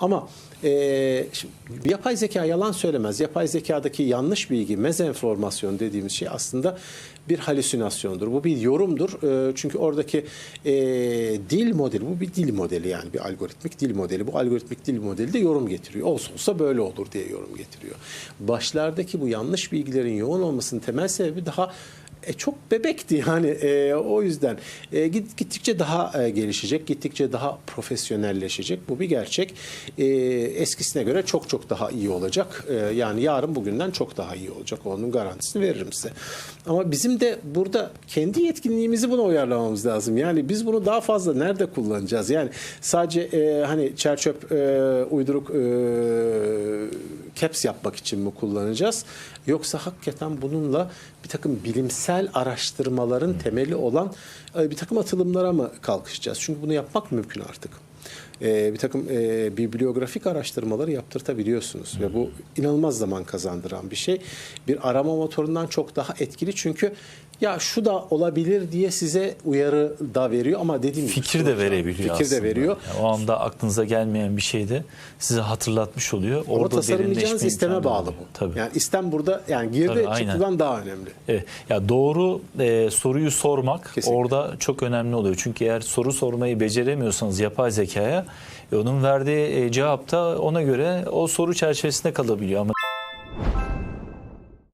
Ama e, şimdi yapay zeka yalan söylemez. Yapay zekadaki yanlış bilgi, mezenformasyon dediğimiz şey aslında bir halüsinasyondur. Bu bir yorumdur. E, çünkü oradaki e, dil modeli, bu bir dil modeli yani bir algoritmik dil modeli. Bu algoritmik dil modeli de yorum getiriyor. Olsa olsa böyle olur diye yorum getiriyor. Başlardaki bu yanlış bilgilerin yoğun olmasının temel sebebi daha e, çok bebekti yani E, o yüzden e, git, gittikçe daha e, gelişecek, gittikçe daha profesyonelleşecek. Bu bir gerçek. E, eskisine göre çok çok daha iyi olacak. E, yani yarın bugünden çok daha iyi olacak. Onun garantisini veririm size. Ama bizim de burada kendi yetkinliğimizi buna uyarlamamız lazım. Yani biz bunu daha fazla nerede kullanacağız? Yani sadece e, hani çerçöp e, uyduruk e, caps yapmak için mi kullanacağız? Yoksa hakikaten bununla bir takım bilimsel araştırmaların temeli olan e, bir takım atılımlara mı kalkışacağız? Çünkü bunu yapmak mümkün artık. E, bir takım e, bibliografik araştırmaları yaptırtabiliyorsunuz ve bu inanılmaz zaman kazandıran bir şey. Bir arama motorundan çok daha etkili çünkü ya şu da olabilir diye size uyarı da veriyor ama dediğim gibi Fikir de verebiliyor Fikir aslında. de veriyor. Yani o anda aklınıza gelmeyen bir şey de size hatırlatmış oluyor. Ama Orada tasarımlayacağınız isteme bağlı oluyor. bu. Tabii. Yani istem burada yani girdi Tabii, çıktıdan daha önemli. Evet. Ya doğru e, soruyu sormak Kesinlikle. orada çok önemli oluyor. Çünkü eğer soru sormayı beceremiyorsanız yapay zekaya e, onun verdiği e, cevap da ona göre o soru çerçevesinde kalabiliyor. Ama